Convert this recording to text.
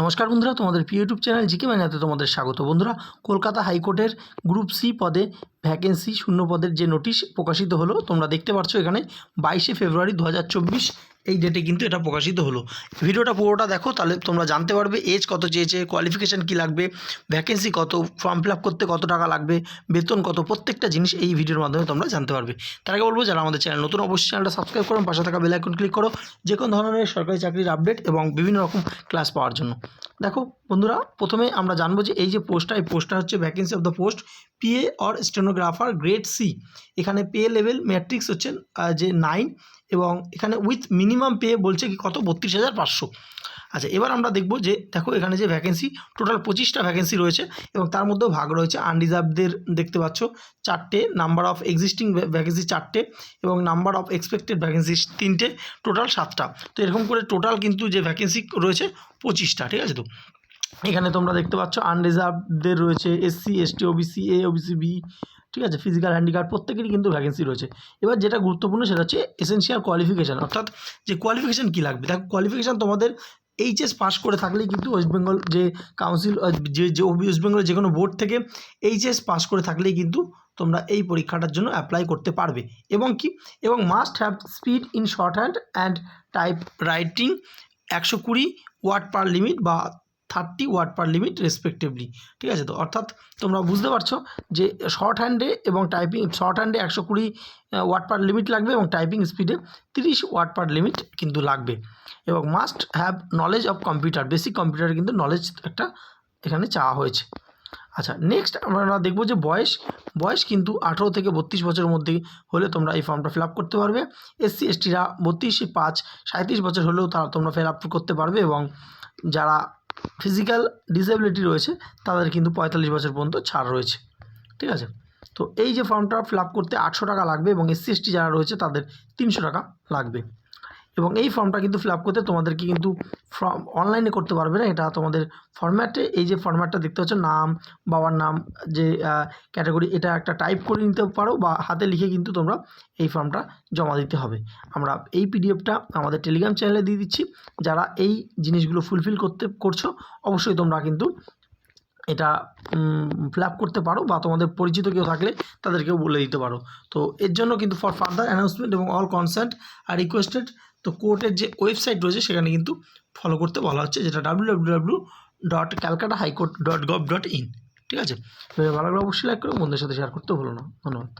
নমস্কার বন্ধুরা, তোমাদের প্রিয় ইউটিউব চ্যানেল জিকে ম্যানাতে তোমাদের স্বাগত। বন্ধুরা, কলকাতা হাইকোর্টের গ্রুপ সি পদে ভ্যাকেন্সি শূন্য পদের যে নোটিশ প্রকাশিত হলো, তোমরা দেখতে পাচ্ছ এখানে বাইশে ফেব্রুয়ারি দু হাজার চব্বিশ এই ডেটে কিন্তু এটা প্রকাশিত হলো। ভিডিওটা পুরোটা দেখো, তাহলে তোমরা জানতে পারবে এজ কত চেয়েছে কোয়ালিফিকেশান কী লাগবে ভ্যাকেন্সি কত ফর্ম ফিল করতে কত টাকা লাগবে, বেতন কত, প্রত্যেকটা জিনিস এই ভিডিওর মাধ্যমে তোমরা জানতে পারবে। তার আগে বলব, যারা আমাদের চ্যানেল নতুন, অবশ্যই চ্যানেলটা সাবস্ক্রাইব করুন পাশে থাকা বেল আইকন ক্লিক করো যে কোনো ধরনের সরকারি চাকরির আপডেট এবং বিভিন্ন রকম ক্লাস পাওয়ার জন্য। দেখো, বন্ধুরা, প্রথমে আমরা জানব যে এই যে পোস্টটা এই পোস্টটা হচ্ছে vacancy of the post PA or stenographer grade C এখানে পে লেভেল ম্যাট্রিক্স হচ্ছে যে নাইন এবং এখানে উইথ মিনিমাম পে বলছে কি কত? বত্রিশ হাজার পাঁচশো। আচ্ছা এবার আমরা দেখব যে, দেখো এখানে যে ভ্যাকেন্সি টোটাল পঁচিশটা ভ্যাকেন্সি রয়েছে এবং তার মধ্যেও ভাগ রয়েছে আনরিজার্ভদের দেখতে পাচ্ছ, চারটে নাম্বার অফ এক্সিস্টিং ভ্যাকেন্সি চারটে এবং নাম্বার অফ এক্সপেক্টেড ভ্যাকেন্সি তিনটে টোটাল সাতটা। তো এরকম করে টোটাল কিন্তু যে ভ্যাকেন্সি রয়েছে, পঁচিশটা, ঠিক আছে তো? এখানে তোমরা দেখতে পাচ্ছ আনরিজার্ভদের রয়েছে SC ST OBC A OBC B ঠিক আছে ফিজিক্যাল হ্যান্ডিক্যাপ প্রত্যেকেরই কিন্তু ভ্যাকেন্সি রয়েছে। এবার যেটা গুরুত্বপূর্ণ সেটা হচ্ছে এসেন্সিয়াল কোয়ালিফিকেশান অর্থাৎ যে কোয়ালিফিকেশান কী লাগবে? দেখো কোয়ালিফিকেশান তোমাদের এইচএস পাশ করে থাকলেই কিন্তু ওয়েস্ট বেঙ্গল যে কাউন্সিল যে যে ওয়েস্ট বেঙ্গলের যে কোনো বোর্ড থেকে এইচএস পাশ করে থাকলেই কিন্তু তোমরা এই পরীক্ষাটার জন্য অ্যাপ্লাই করতে পারবে। এবং কি? এবং must have speed in shorthand and typewriting একশো কুড়ি ওয়ার্ড পার লিমিট বা thirty word per limit respectively ঠিক আছে তো? অর্থাৎ তোমরা বুঝতে পারছ যে শর্ট হ্যান্ডে এবং টাইপিং শর্ট হ্যান্ডে একশো কুড়ি ওয়ার্ড পার লিমিট লাগবে এবং টাইপিং স্পিডে তিরিশ ওয়ার্ড পার লিমিট কিন্তু লাগবে। এবং must have knowledge of computer basic কম্পিউটারে কিন্তু নলেজ একটা এখানে চাওয়া হয়েছে। আচ্ছা নেক্সট আমরা দেখব যে বয়স বয়স কিন্তু আঠেরো থেকে বত্রিশ বছরের মধ্যে হলে তোমরা এই ফর্মটা ফিল আপ করতে পারবে। এসসি এসটিরা বত্রিশ, পাঁচ সাঁত্রিশ বছর হলেও তারা তোমরা ফিল করতে পারবে এবং যারা ফিজিক্যাল ডিসেবিলিটি রয়েছে, তাদের কিন্তু পঁয়তাল্লিশ বছর পর্যন্ত ছাড় রয়েছে। ঠিক আছে? তো এই যে ফর্মটা ফিল আপ করতে আটশো টাকা লাগবে এবং এসসি এসটি যারা রয়েছে তাদের তিনশো টাকা লাগবে। এবং এই ফর্মটা কিন্তু ফিল আপ করতে তোমাদেরকে কিন্তু ফর্ম অনলাইনে করতে পারবে না, এটা তোমাদের ফর্ম্যাটে এই যে ফর্ম্যাটটা দেখতে পাচ্ছ, নাম, বাবার নাম, যে ক্যাটাগরি এটা একটা টাইপ করে নিতে পারো বা হাতে লিখে কিন্তু তোমরা এই ফর্মটা জমা দিতে হবে। আমরা এই পিডিএফটা আমাদের টেলিগ্রাম চ্যানেলে দিয়ে দিচ্ছি। যারা এই জিনিসগুলো ফুলফিল করতে, করছ, অবশ্যই তোমরা কিন্তু এটা ফিল করতে পারো বা তোমাদের পরিচিত কেউ থাকলে তাদেরকেও বলে দিতে পারো। তো এর জন্য কিন্তু ফর ফার্দার অ্যানাউন্সমেন্ট এবং অল কনসেন্ট আর রিকোয়েস্টেড তো কোর্টের যে ওয়েবসাইট রয়েছে সেখানে কিন্তু ফলো করতে বলা হচ্ছে, যেটা W W W dot Calcutta high court dot gov dot in ঠিক আছে ভালো অবশ্যই লাইক করো, বন্ধুদের সাথে শেয়ার করতে ভুলো না। ধন্যবাদ।